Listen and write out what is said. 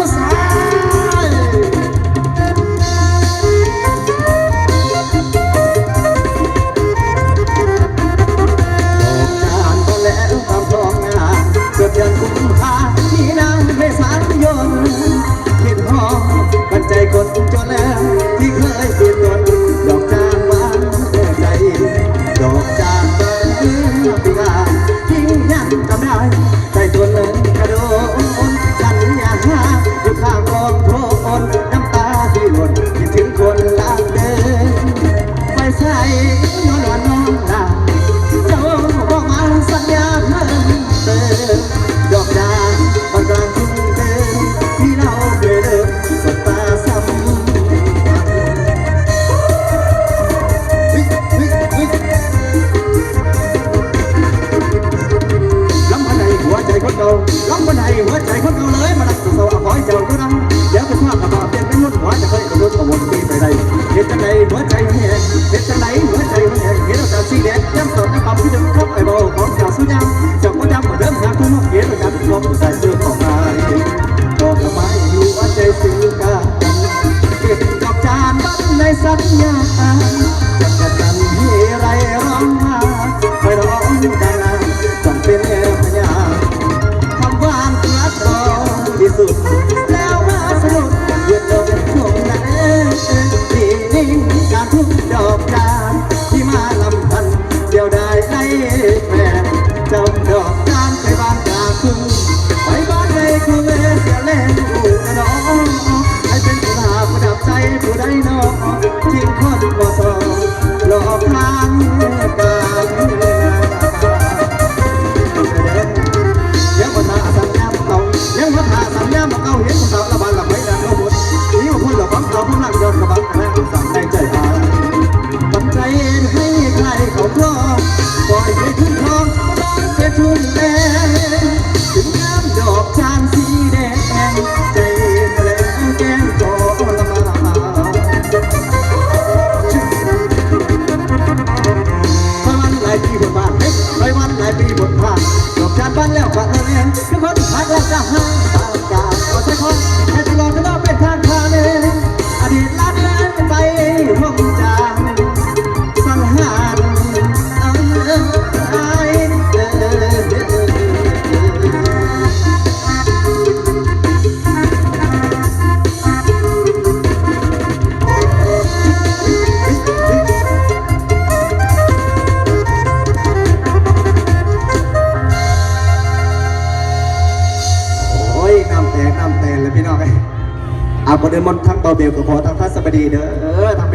Christmas. คนไทยหัวใจคนเอาเลยมาดักสาวขอให้เจ้าก็รังเดี๋ยวเป็นภาพกระบาดเป็นม่รุ่นหัวจะเคยกระโดดกระวนตีไปได้เหตุใดหัวใจ ทุกดอกดา เขาครองปล่อยให้ทุ่งทองร้องกะทุ่มแดงถึงน้ำดอกจานสีแดงใจแปลงแก้มจอละมาร้อยวันหลายปีบนบ้านเล็กร้อยวันหลายปีบนผ่านดอกจานบ้านแล้วก็ละเลียงทุกคนพักแล้วจะห่าง ไงเอาก็เดินมอนทั้งเบาเบลกับขอทั้งทัศบดีเด้อทั้ง